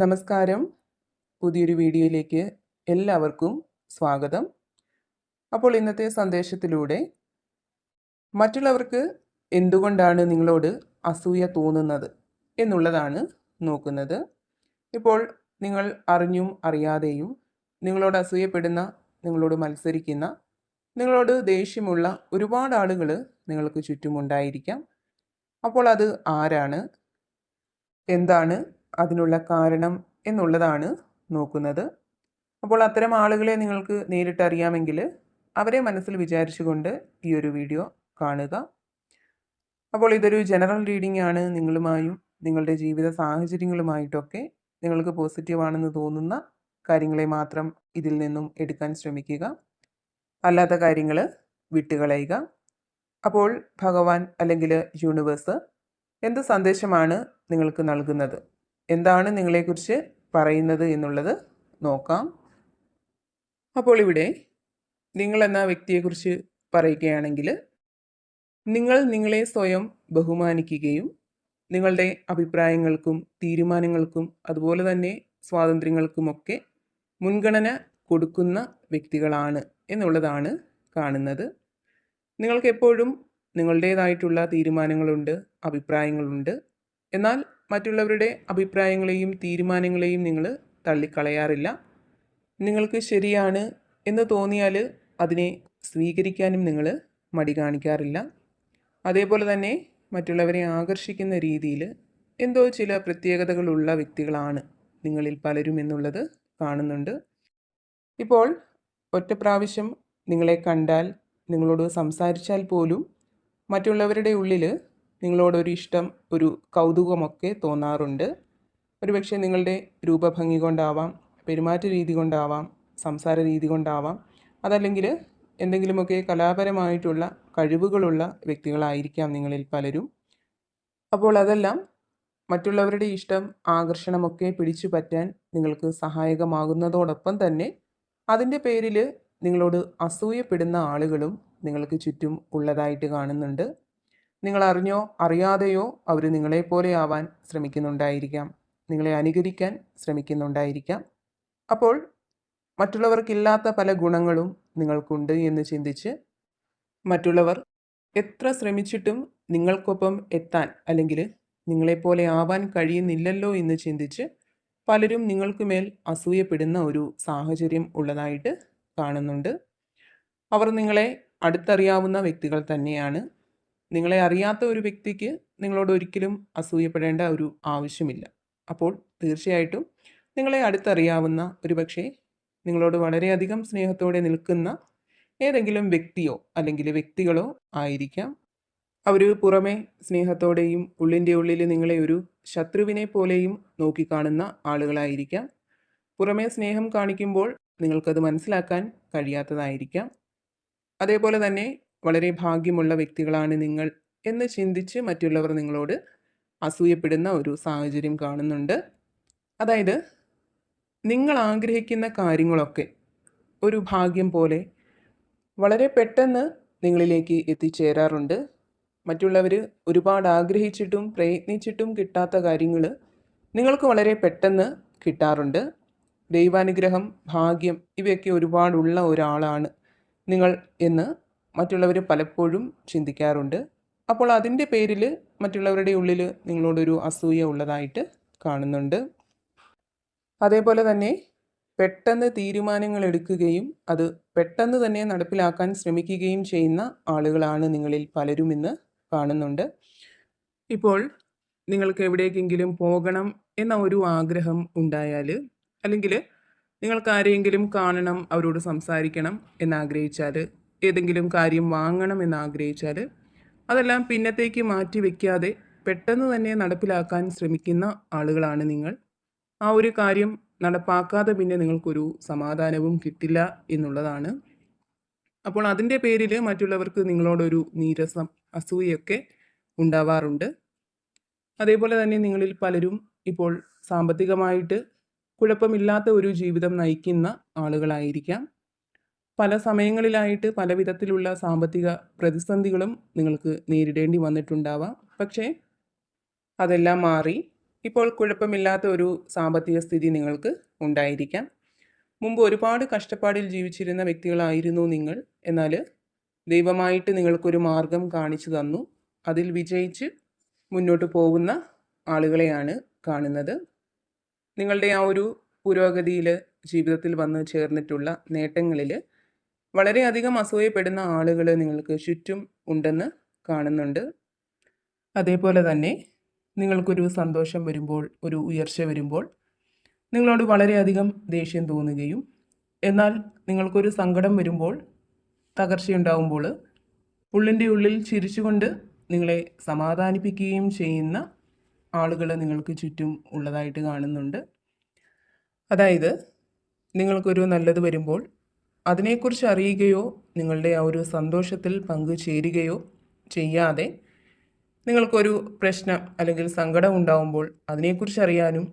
നമസ്കാരം. പുതിയൊരു വീഡിയോയിലേക്ക് എല്ലാവർക്കും സ്വാഗതം. അപ്പോൾ ഇന്നത്തെ സന്ദേശത്തിലൂടെ മറ്റുള്ളവർക്ക് എന്തുകൊണ്ടാണ് നിങ്ങളോട് അസൂയ തോന്നുന്നത് എന്നുള്ളതാണ് നോക്കുന്നത്. ഇപ്പോൾ നിങ്ങൾ അറിഞ്ഞും അറിയാതെയും നിങ്ങളോട് അസൂയപ്പെടുന്ന നിങ്ങളോട് മത്സരിക്കുന്ന നിങ്ങളോട് ദേഷ്യമുള്ള ഒരുപാട് ആളുകൾ നിങ്ങൾക്ക് ചുറ്റുമുണ്ടായിരിക്കാം. അപ്പോൾ അത് ആരാണ്? എന്താണ് അതിനുള്ള കാരണം എന്നുള്ളതാണ് നോക്കുന്നത്. അപ്പോൾ അത്തരം ആളുകളെ നിങ്ങൾക്ക് നേരിട്ട് അറിയാമെങ്കിൽ അവരെ മനസ്സിൽ വിചാരിച്ചുകൊണ്ട് ഈ ഒരു വീഡിയോ കാണുക. അപ്പോൾ ഇതൊരു ജനറൽ റീഡിംഗ് ആണ്. നിങ്ങളുമായും നിങ്ങളുടെ ജീവിത സാഹചര്യങ്ങളുമായിട്ടൊക്കെ നിങ്ങൾക്ക് പോസിറ്റീവാണെന്ന് തോന്നുന്ന കാര്യങ്ങളെ മാത്രം ഇതിൽ നിന്നും എടുക്കാൻ ശ്രമിക്കുക. അല്ലാത്ത കാര്യങ്ങൾ വിട്ടുകളയുക. അപ്പോൾ ഭഗവാൻ അല്ലെങ്കിൽ യൂണിവേഴ്സ് എന്ത് സന്ദേശമാണ് നിങ്ങൾക്ക് നൽകുന്നത്? എന്താണ് നിങ്ങളെക്കുറിച്ച് പറയുന്നത് എന്നുള്ളത് നോക്കാം. അപ്പോൾ ഇവിടെ നിങ്ങൾ എന്ന വ്യക്തിയെക്കുറിച്ച് പറയുകയാണെങ്കിൽ നിങ്ങൾ നിങ്ങളെ സ്വയം ബഹുമാനിക്കുകയും നിങ്ങളുടെ അഭിപ്രായങ്ങൾക്കും തീരുമാനങ്ങൾക്കും അതുപോലെ തന്നെ സ്വാതന്ത്ര്യങ്ങൾക്കുമൊക്കെ മുൻഗണന കൊടുക്കുന്ന വ്യക്തികളാണ് എന്നുള്ളതാണ് കാണുന്നത്. നിങ്ങൾക്കെപ്പോഴും നിങ്ങളുടേതായിട്ടുള്ള തീരുമാനങ്ങളുണ്ട് അഭിപ്രായങ്ങളുണ്ട്. എന്നാൽ മറ്റുള്ളവരുടെ അഭിപ്രായങ്ങളെയും തീരുമാനങ്ങളെയും നിങ്ങൾ തള്ളിക്കളയാറില്ല. നിങ്ങൾക്ക് ശരിയാണ് എന്ന് തോന്നിയാൽ അതിനെ സ്വീകരിക്കാനും നിങ്ങൾ മടി കാണിക്കാറില്ല. അതേപോലെ തന്നെ മറ്റുള്ളവരെ ആകർഷിക്കുന്ന രീതിയിൽ എന്തോ ചില പ്രത്യേകതകളുള്ള വ്യക്തികളാണ് നിങ്ങളിൽ പലരും എന്നുള്ളത് കാണുന്നുണ്ട്. ഇപ്പോൾ ഒറ്റ പ്രാവശ്യം നിങ്ങളെ കണ്ടാൽ നിങ്ങളോട് സംസാരിച്ചാൽ പോലും മറ്റുള്ളവരുടെ ഉള്ളിൽ നിങ്ങളോടൊരു ഇഷ്ടം ഒരു കൗതുകമൊക്കെ തോന്നാറുണ്ട്. ഒരുപക്ഷെ നിങ്ങളുടെ രൂപഭംഗി കൊണ്ടാവാം പെരുമാറ്റ രീതി കൊണ്ടാവാം സംസാര രീതി കൊണ്ടാവാം അതല്ലെങ്കിൽ എന്തെങ്കിലുമൊക്കെ കലാപരമായിട്ടുള്ള കഴിവുകളുള്ള വ്യക്തികളായിരിക്കാം നിങ്ങളിൽ പലരും. അപ്പോൾ അതെല്ലാം മറ്റുള്ളവരുടെ ഇഷ്ടം ആകർഷണമൊക്കെ പിടിച്ചു പറ്റാൻ നിങ്ങൾക്ക് സഹായകമാകുന്നതോടൊപ്പം തന്നെ അതിന്റെ പേരിൽ നിങ്ങളോട് അസൂയപ്പെടുന്ന ആളുകളും നിങ്ങൾക്ക് ചുറ്റും ഉള്ളതായിട്ട് കാണുന്നുണ്ട്. നിങ്ങൾ അറിഞ്ഞോ അറിയാതെയോ അവർ നിങ്ങളെപ്പോലെ ആവാൻ ശ്രമിക്കുന്നുണ്ടായിരിക്കാം. നിങ്ങളെ അനുകരിക്കാൻ ശ്രമിക്കുന്നുണ്ടായിരിക്കാം. അപ്പോൾ മറ്റുള്ളവർക്കില്ലാത്ത പല ഗുണങ്ങളും നിങ്ങൾക്കുണ്ട് എന്ന് ചിന്തിച്ച് മറ്റുള്ളവർ എത്ര ശ്രമിച്ചിട്ടും നിങ്ങൾക്കൊപ്പം എത്താൻ അല്ലെങ്കിൽ നിങ്ങളെപ്പോലെ ആവാൻ കഴിയുന്നില്ലല്ലോ എന്ന് ചിന്തിച്ച് പലരും നിങ്ങൾക്ക് മേൽ അസൂയപ്പെടുന്ന ഒരു സാഹചര്യം ഉള്ളതായിട്ട് കാണുന്നുണ്ട്. അവർ നിങ്ങളെ അടുത്തറിയാവുന്ന വ്യക്തികൾ തന്നെയാണ്. നിങ്ങളെ അറിയാത്ത ഒരു വ്യക്തിക്ക് നിങ്ങളോട് ഒരിക്കലും അസൂയപ്പെടേണ്ട ഒരു ആവശ്യമില്ല. അപ്പോൾ തീർച്ചയായിട്ടും നിങ്ങളെ അടുത്തറിയാവുന്ന ഒരു പക്ഷേ നിങ്ങളോട് വളരെയധികം സ്നേഹത്തോടെ നിൽക്കുന്ന ഏതെങ്കിലും വ്യക്തിയോ അല്ലെങ്കിൽ വ്യക്തികളോ ആയിരിക്കാം. അവർ പുറമെ സ്നേഹത്തോടെയും ഉള്ളിന്റെ ഉള്ളിൽ നിങ്ങളെ ഒരു ശത്രുവിനെ പോലെയും നോക്കിക്കാണുന്ന ആളുകളായിരിക്കാം. പുറമെ സ്നേഹം കാണിക്കുമ്പോൾ നിങ്ങൾക്കത് മനസ്സിലാക്കാൻ കഴിയാത്തതായിരിക്കാം. അതേപോലെ തന്നെ വളരെ ഭാഗ്യമുള്ള വ്യക്തികളാണ് നിങ്ങൾ എന്ന് ചിന്തിച്ച് മറ്റുള്ളവർ നിങ്ങളോട് അസൂയപ്പെടുന്ന ഒരു സാഹചര്യം കാണുന്നുണ്ട്. അതായത് നിങ്ങൾ ആഗ്രഹിക്കുന്ന കാര്യങ്ങളൊക്കെ ഒരു ഭാഗ്യം പോലെ വളരെ പെട്ടെന്ന് നിങ്ങളിലേക്ക് എത്തിച്ചേരാറുണ്ട്. മറ്റുള്ളവർ ഒരുപാട് ആഗ്രഹിച്ചിട്ടും പ്രയത്നിച്ചിട്ടും കിട്ടാത്ത കാര്യങ്ങൾ നിങ്ങൾക്ക് വളരെ പെട്ടെന്ന് കിട്ടാറുണ്ട്. ദൈവാനുഗ്രഹം ഭാഗ്യം ഇവയൊക്കെ ഒരുപാടുള്ള ഒരാളാണ് നിങ്ങൾ എന്ന് മറ്റുള്ളവർ പലപ്പോഴും ചിന്തിക്കാറുണ്ട്. അപ്പോൾ അതിന്റെ പേരിൽ മറ്റുള്ളവരുടെ ഉള്ളിൽ നിങ്ങളോടൊരു അസൂയ ഉള്ളതായിട്ട് കാണുന്നുണ്ട്. അതേപോലെ തന്നെ പെട്ടെന്ന് തീരുമാനങ്ങൾ എടുക്കുകയും അത് പെട്ടെന്ന് തന്നെ നടപ്പിലാക്കാൻ ശ്രമിക്കുകയും ചെയ്യുന്ന ആളുകളാണ് നിങ്ങളിൽ പലരും ഇന്ന് കാണുന്നുണ്ട്. ഇപ്പോൾ നിങ്ങൾക്ക് എവിടേക്കെങ്കിലും പോകണം എന്ന ഒരു ആഗ്രഹം ഉണ്ടായാൽ അല്ലെങ്കിൽ നിങ്ങൾക്ക് ആരെയെങ്കിലും കാണണം അവരോട് സംസാരിക്കണം എന്നാഗ്രഹിച്ചാൽ ഏതെങ്കിലും കാര്യം വാങ്ങണം എന്നാഗ്രഹിച്ചാൽ അതെല്ലാം പിന്നത്തേക്ക് മാറ്റി വയ്ക്കാതെ പെട്ടെന്ന് തന്നെ നടപ്പിലാക്കാൻ ശ്രമിക്കുന്ന ആളുകളാണ് നിങ്ങൾ. ആ ഒരു കാര്യം നടപ്പാക്കാതെ പിന്നെ നിങ്ങൾക്കൊരു സമാധാനവും കിട്ടില്ല എന്നുള്ളതാണ്. അപ്പോൾ അതിന്റെ പേരിൽ മറ്റുള്ളവർക്ക് നിങ്ങളോടൊരു നീരസം അസൂയൊക്കെ ഉണ്ടാവാറുണ്ട്. അതേപോലെ തന്നെ നിങ്ങളിൽ പലരും ഇപ്പോൾ സാമ്പത്തികമായിട്ട് കുഴപ്പമില്ലാത്ത ഒരു ജീവിതം നയിക്കുന്ന ആളുകളായിരിക്കാം. പല സമയങ്ങളിലായിട്ട് പല വിധത്തിലുള്ള സാമ്പത്തിക പ്രതിസന്ധികളും നിങ്ങൾക്ക് നേരിടേണ്ടി വന്നിട്ടുണ്ടാവാം. പക്ഷേ അതെല്ലാം മാറി. ഇപ്പോൾ കുഴപ്പമില്ലാത്ത ഒരു സാമ്പത്തിക സ്ഥിതി നിങ്ങൾക്ക് ഉണ്ടായിരിക്കാം. മുമ്പ് ഒരുപാട് കഷ്ടപ്പാടിൽ ജീവിച്ചിരുന്ന വ്യക്തികളായിരുന്നു നിങ്ങൾ. എന്നാൽ ദൈവമായിട്ട് നിങ്ങൾക്കൊരു മാർഗം കാണിച്ചു തന്നു. അതിൽ വിജയിച്ച് മുന്നോട്ട് പോകുന്ന ആളുകളെയാണ് കാണുന്നത്. നിങ്ങളുടെ ആ ഒരു പുരോഗതിയിൽ ജീവിതത്തിൽ വന്ന് ചേർന്നിട്ടുള്ള നേട്ടങ്ങളിൽ വളരെയധികം അസൂയപ്പെടുന്ന ആളുകൾ നിങ്ങൾക്ക് ചുറ്റും ഉണ്ടെന്ന് കാണുന്നുണ്ട്. അതേപോലെ തന്നെ നിങ്ങൾക്കൊരു സന്തോഷം വരുമ്പോൾ ഒരു ഉയർച്ച വരുമ്പോൾ നിങ്ങളോട് വളരെയധികം ദേഷ്യം തോന്നുകയും എന്നാൽ നിങ്ങൾക്കൊരു സങ്കടം വരുമ്പോൾ തകർച്ചയുണ്ടാവുമ്പോൾ ഉള്ളിന്റെ ഉള്ളിൽ ചിരിച്ചുകൊണ്ട് നിങ്ങളെ സമാധാനിപ്പിക്കുകയും ചെയ്യുന്ന ആളുകൾ നിങ്ങൾക്ക് ചുറ്റും ഉള്ളതായിട്ട് കാണുന്നുണ്ട്. അതായത് നിങ്ങൾക്കൊരു നല്ലത് വരുമ്പോൾ അതിനെക്കുറിച്ച് അറിയുകയോ നിങ്ങളുടെ ആ ഒരു സന്തോഷത്തിൽ പങ്കുചേരുകയോ ചെയ്യാതെ നിങ്ങൾക്കൊരു പ്രശ്നം അല്ലെങ്കിൽ സങ്കടം ഉണ്ടാവുമ്പോൾ അതിനെക്കുറിച്ച് അറിയാനും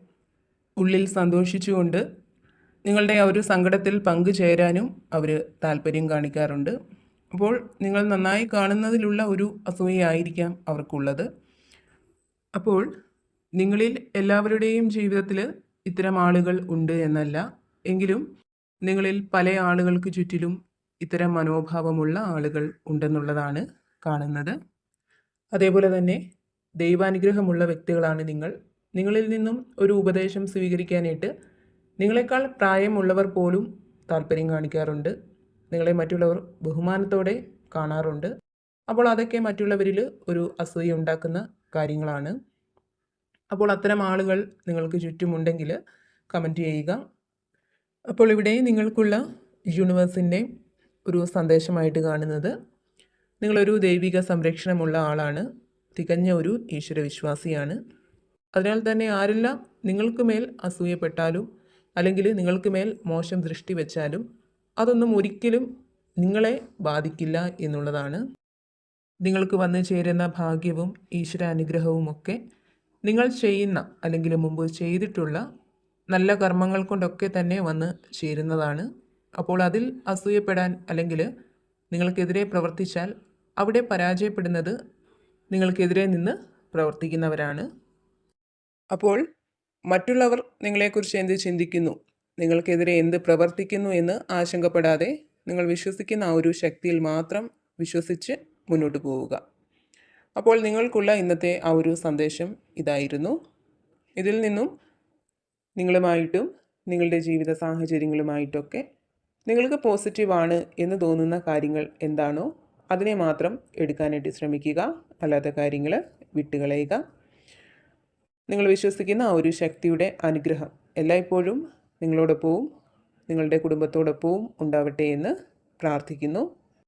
ഉള്ളിൽ സന്തോഷിച്ചുകൊണ്ട് നിങ്ങളുടെ ആ ഒരു സങ്കടത്തിൽ പങ്കുചേരാനും അവർ താല്പര്യം കാണിക്കാറുണ്ട്. അപ്പോൾ നിങ്ങൾ നന്നായി കാണുന്നതിലുള്ള ഒരു അസൂയയായിരിക്കാം അവർക്കുള്ളത്. അപ്പോൾ നിങ്ങളിൽ എല്ലാവരുടെയും ജീവിതത്തിൽ ഇത്തരം ആളുകൾ ഉണ്ട് എന്നല്ല. എങ്കിലും നിങ്ങളിൽ പല ആളുകൾക്ക് ചുറ്റിലും ഇത്തരം മനോഭാവമുള്ള ആളുകൾ ഉണ്ടെന്നുള്ളതാണ് കാണുന്നത്. അതേപോലെ തന്നെ ദൈവാനുഗ്രഹമുള്ള വ്യക്തികളാണ് നിങ്ങൾ. നിങ്ങളിൽ നിന്നും ഒരു ഉപദേശം സ്വീകരിക്കാനായിട്ട് നിങ്ങളെക്കാൾ പ്രായമുള്ളവർ പോലും താല്പര്യം കാണിക്കാറുണ്ട്. നിങ്ങളെ മറ്റുള്ളവർ ബഹുമാനത്തോടെ കാണാറുണ്ട്. അപ്പോൾ അതൊക്കെ മറ്റുള്ളവരിൽ ഒരു അസൂയ ഉണ്ടാക്കുന്ന കാര്യങ്ങളാണ്. അപ്പോൾ അത്തരം ആളുകൾ നിങ്ങൾക്ക് ചുറ്റുമുണ്ടെങ്കിൽ കമന്റ് ചെയ്യുക. അപ്പോൾ ഇവിടെ നിങ്ങൾക്കുള്ള യൂണിവേഴ്സിന്റെ ഒരു സന്ദേശമായിട്ട് കാണുന്നത്. നിങ്ങളൊരു ദൈവിക സംരക്ഷണമുള്ള ആളാണ്. തികഞ്ഞ ഒരു ഈശ്വരവിശ്വാസിയാണ്. അതിനാൽ തന്നെ ആരെല്ലാം നിങ്ങൾക്ക് മേൽ അസൂയപ്പെട്ടാലും അല്ലെങ്കിൽ നിങ്ങൾക്ക് മേൽ മോശം ദൃഷ്ടി വെച്ചാലും അതൊന്നും ഒരിക്കലും നിങ്ങളെ ബാധിക്കില്ല എന്നുള്ളതാണ്. നിങ്ങൾക്ക് വന്നു ചേരുന്ന ഭാഗ്യവും ഈശ്വരാനുഗ്രഹവും ഒക്കെ നിങ്ങൾ ചെയ്യുന്ന അല്ലെങ്കിൽ മുമ്പ് ചെയ്തിട്ടുള്ള നല്ല കർമ്മങ്ങൾ കൊണ്ടൊക്കെ തന്നെ വന്ന് ചേരുന്നതാണ്. അപ്പോൾ അതിൽ അസൂയപ്പെടാൻ അല്ലെങ്കിൽ നിങ്ങൾക്കെതിരെ പ്രവർത്തിച്ചാൽ അവിടെ പരാജയപ്പെടുന്നത് നിങ്ങൾക്കെതിരെ നിന്ന് പ്രവർത്തിക്കുന്നവരാണ്. അപ്പോൾ മറ്റുള്ളവർ നിങ്ങളെക്കുറിച്ച് എന്ത് ചിന്തിക്കുന്നു? നിങ്ങൾക്കെതിരെ എന്ത് പ്രവർത്തിക്കുന്നു എന്ന് ആശങ്കപ്പെടാതെ നിങ്ങൾ വിശ്വസിക്കുന്ന ആ ഒരു ശക്തിയിൽ മാത്രം വിശ്വസിച്ച് മുന്നോട്ട് പോവുക. അപ്പോൾ നിങ്ങൾക്കുള്ള ഇന്നത്തെ ആ ഒരു സന്ദേശം ഇതായിരുന്നു. ഇതിൽ നിന്നും നിങ്ങളുമായിട്ടും നിങ്ങളുടെ ജീവിത സാഹചര്യങ്ങളുമായിട്ടൊക്കെ നിങ്ങൾക്ക് പോസിറ്റീവാണ് എന്ന് തോന്നുന്ന കാര്യങ്ങൾ എന്താണോ അതിനെ മാത്രം എടുക്കാനായിട്ട് ശ്രമിക്കുക. അല്ലാത്ത കാര്യങ്ങൾ വിട്ടുകളയുക. നിങ്ങൾ വിശ്വസിക്കുന്ന ആ ഒരു ശക്തിയുടെ അനുഗ്രഹം എല്ലായ്പ്പോഴും നിങ്ങളോടൊപ്പവും നിങ്ങളുടെ കുടുംബത്തോടൊപ്പവും ഉണ്ടാവട്ടെ എന്ന് പ്രാർത്ഥിക്കുന്നു.